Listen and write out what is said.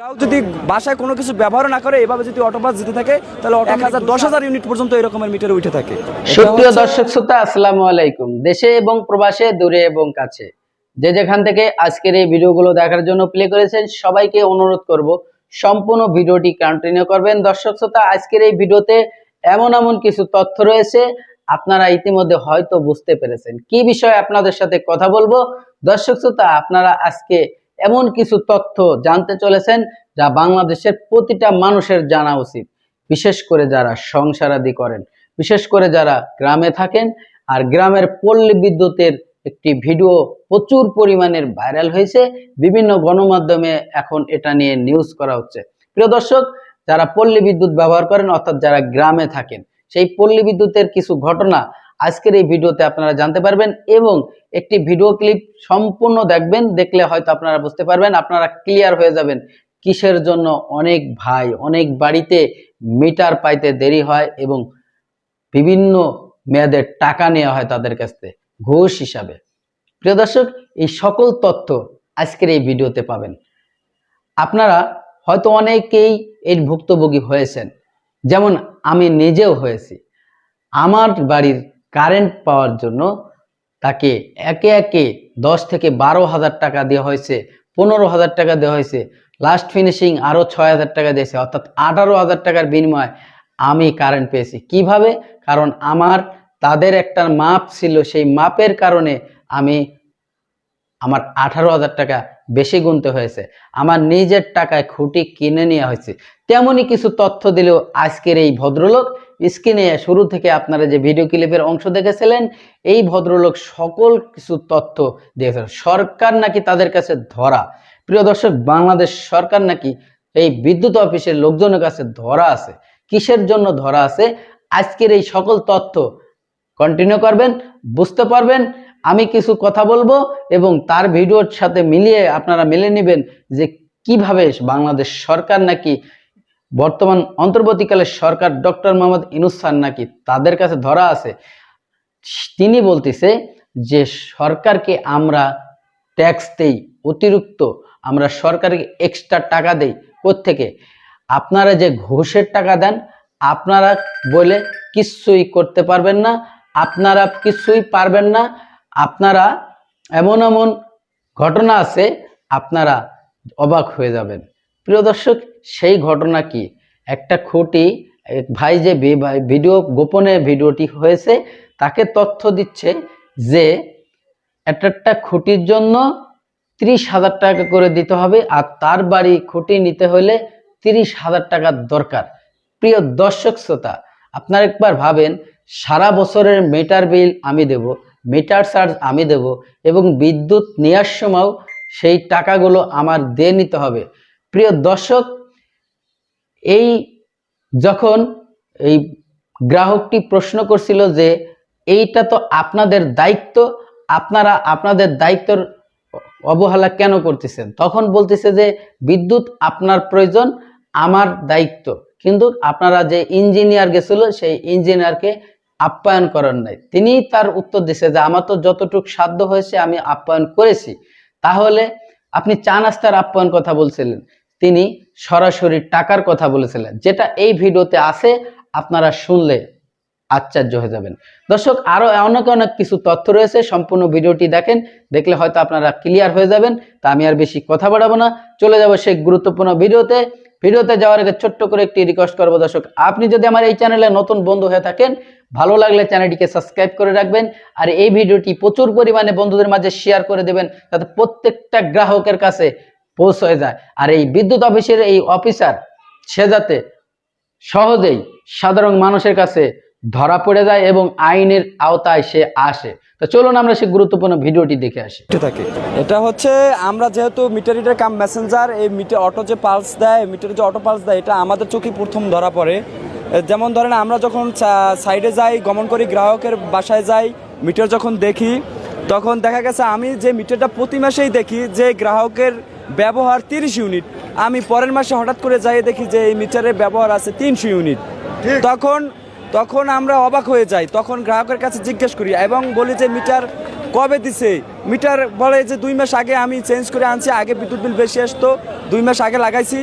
গ্রাহক যদি বাসায় কোনো কিছু ব্যবহার না করে এভাবে যদি অটোপাস দিতে থাকে তাহলে এক হাজার দশ হাজার ইউনিট পর্যন্ত এরকমের মিটার উঠে থাকে। সুপ্রিয় দর্শক শ্রোতা আসসালামু আলাইকুম। দেশে এবং প্রবাসে দূরে এবং কাছে। যে যেখান থেকে আজকের এই ভিডিওগুলো দেখার জন্য প্লে করেছেন সবাইকে অনুরোধ করব সম্পূর্ণ ভিডিওটি কন্টিনিউ করবেন। দর্শক শ্রোতা আজকের এই ভিডিওতে এমন এমন কিছু তথ্য রয়েছে আপনারা ইতিমধ্যে হয়তো বুঝতে পেরেছেন। কি বিষয়ে আপনাদের সাথে কথা বলব? দর্শক শ্রোতা আপনারা আজকে এমন কিছু তথ্য জানতে চলেছেন যা বাংলাদেশের প্রতিটা মানুষের জানা উচিত, বিশেষ করে যারা সংসারাদি করেন। বিশেষ করে যারা গ্রামে থাকেন, আর গ্রামের পল্লী বিদ্যুতের একটি ভিডিও প্রচুর পরিমাণের ভাইরাল হয়েছে। বিভিন্ন গণমাধ্যমে এখন এটা নিয়ে নিউজ করা হচ্ছে। প্রিয় দর্শক, যারা পল্লী বিদ্যুৎ ব্যবহার করেন, অর্থাৎ যারা গ্রামে থাকেন, সেই পল্লী বিদ্যুতের কিছু ঘটনা আজকের এই ভিডিওতে আপনারা জানতে পারবেন এবং একটি ভিডিও ক্লিপ সম্পূর্ণ দেখবেন, দেখলে হয়তো আপনারা বুঝতে পারবেন, আপনারা ক্লিয়ার হয়ে যাবেন কিসের জন্য অনেক ভাই, অনেক বাড়িতে মিটার পাইতে দেরি হয় এবং বিভিন্ন মেয়াদের টাকা নেওয়া হয় তাদের কাছ থেকে। ঘুষ হিসাবে। প্রিয় দর্শক, এই সকল তথ্য আজকের এই ভিডিওতে পাবেন। আপনারা হয়তো অনেকেই এর ভুক্তভোগী হয়েছেন। যেমন আমি নিজেও হয়েছি। আমার বাড়ির কারেন্ট পাওয়ার জন্য তাকে একে একে দশ থেকে বারো হাজার টাকা দেওয়া হয়েছে, পনেরো হাজার টাকা দেওয়া হয়েছে লাস্ট ফিনিশিং আরও ছয় হাজার টাকা দিয়েছে, অর্থাৎ আঠারো হাজার টাকার বিনিময়ে আমি কারেন্ট পেয়েছি। কীভাবে? কারণ আমার, তাদের একটা মাপ ছিল, সেই মাপের কারণে আমি আমার আঠারো হাজার টাকা বেশি গুনতে হয়েছে। আমার নিজের টাকায় খুঁটি কিনে নেওয়া হয়েছে। তেমনই কিছু তথ্য দিলেও আজকের এই ভদ্রলোক স্ক্রিনে শুরু থেকে আপনারা যে ভিডিও ক্লিপের অংশ দেখেছিলেন, এই ভদ্রলোক সকল কিছু তথ্য দিয়েছেন। সরকার নাকি তাদের কাছে ধরা? প্রিয় দর্শক, বাংলাদেশ সরকার নাকি এই বিদ্যুৎ অফিসের লোকজনের কাছে ধরা আছে? কিসের জন্য ধরা আছে? আজকের এই সকল তথ্য কন্টিনিউ করবেন, বুঝতে পারবেন। আমি কিছু কথা বলব এবং তার ভিডিওর সাথে মিলিয়ে আপনারা মিলে নেবেন যে কীভাবে বাংলাদেশ সরকার নাকি বর্তমান অন্তর্বর্তীকালে সরকার ডক্টর মোহাম্মদ ইনুস খান নাকি তাদের কাছে ধরা আছে? তিনি বলতেছে যে সরকারকে আমরা ট্যাক্স দেই, অতিরিক্ত আমরা সরকারকে এক্সট্রা টাকা দেই থেকে আপনারা যে ঘুষের টাকা দেন, আপনারা বলে কিছুই করতে পারবেন না, আপনারা কিছুই পারবেন না, আপনারা এমন এমন ঘটনা আছে, আপনারা অবাক হয়ে যাবেন। প্রিয় দর্শক সেই ঘটনা কি? একটা খুঁটি ভাই যে ভিডিও, গোপনে ভিডিওটি হয়েছে, তাকে তথ্য দিচ্ছে যে একটা খুঁটির জন্য ত্রিশ হাজার টাকা করে দিতে হবে আর তার বাড়ি খুঁটি নিতে হলে তিরিশ হাজার টাকার দরকার। প্রিয় দর্শক, শ্রোতা, আপনারা একবার ভাবেন, সারা বছরের মিটার বিল আমি দেব, মিটার চার্জ আমি দেব এবং বিদ্যুৎ নেওয়ার সময়ও সেই টাকাগুলো আমার দিয়ে নিতে হবে। প্রিয় দর্শক এই যখন এই গ্রাহকটি প্রশ্ন করছিল যে এইটা তো আপনাদের দায়িত্ব, আপনারা আপনাদের দায়িত্বর অবহেলা কেন করতেছেন? তখন বলতেছে যে বিদ্যুৎ আপনার প্রয়োজন, আমার দায়িত্ব। কিন্তু আপনারা যে ইঞ্জিনিয়ার গেছিল, সেই ইঞ্জিনিয়ারকে আপ্যায়ন করেন নাই। তিনি তার উত্তর দিছে যে আমার তো যতটুকু সাধ্য হয়েছে আমি আপ্যায়ন করেছি। তাহলে আপনি চা নাস্তার আপ্যায়ন কথা বলছিলেন। তিনি সরাসরি টাকার কথা বলেছিলেন, যেটা এই ভিডিওতে আছে, আপনারা শুনলে আশ্চর্য হয়ে যাবেন। দর্শক, আরও অনেক অনেক কিছু তথ্য রয়েছে, সম্পূর্ণ ভিডিওটি দেখেন, দেখলে হয়তো আপনারা ক্লিয়ার হয়ে যাবেন, তা আমি আর বেশি কথা বাড়াবো না। চলে যাব সেই গুরুত্বপূর্ণ ভিডিওতে। ভিডিওতে যাওয়ার আগে ছোট্ট করে একটি রিকোয়েস্ট করব দর্শক, আপনি যদি আমার এই চ্যানেলে নতুন বন্ধু হয়ে থাকেন, ভালো লাগলে চ্যানেলটিকে সাবস্ক্রাইব করে রাখবেন, আর এই ভিডিওটি প্রচুর পরিমাণে বন্ধুদের মাঝে শেয়ার করে দেবেন যাতে প্রত্যেকটা গ্রাহকের কাছে পৌঁছয়ে যায়। আর এই বিদ্যুৎ অফিসের এই অফিসার, সে যাতে সহজেই সাধারণ মানুষের কাছে ধরা পড়ে যায় এবং আইনের আওতায় সে আসে। তো চলুন আমরা সেই গুরুত্বপূর্ণ ভিডিওটি দেখে আসি। থাকে। এটা হচ্ছে, আমরা যেহেতু মিটার রিডার কাম মেসেঞ্জার এই মিটার অটো যে পালস দেয় মিটারে যে অটো পালস দেয়, এটা আমাদের চোখে প্রথম ধরা পড়ে। যেমন ধরেন আমরা যখন সাইডে যাই, গমন করি, গ্রাহকের বাসায় যাই, মিটার যখন দেখি, তখন দেখা গেছে আমি যে মিটারটা প্রতি মাসেই দেখি, যে গ্রাহকের ব্যবহার তিরিশ ইউনিট। আমি পরের মাসে হঠাৎ করে যাই দেখি যে এই মিটারের ব্যবহার আছে তিনশো ইউনিট। তখন তখন আমরা অবাক হয়ে যাই। তখন গ্রাহকের কাছে জিজ্ঞেস করি এবং বলি যে মিটার কবে দিছে? মিটার বলে যে দুই মাস আগে আমি চেঞ্জ করে আনছি আগে বিদ্যুৎ বিল বেশি আসতো দুই মাস আগে লাগাইছি।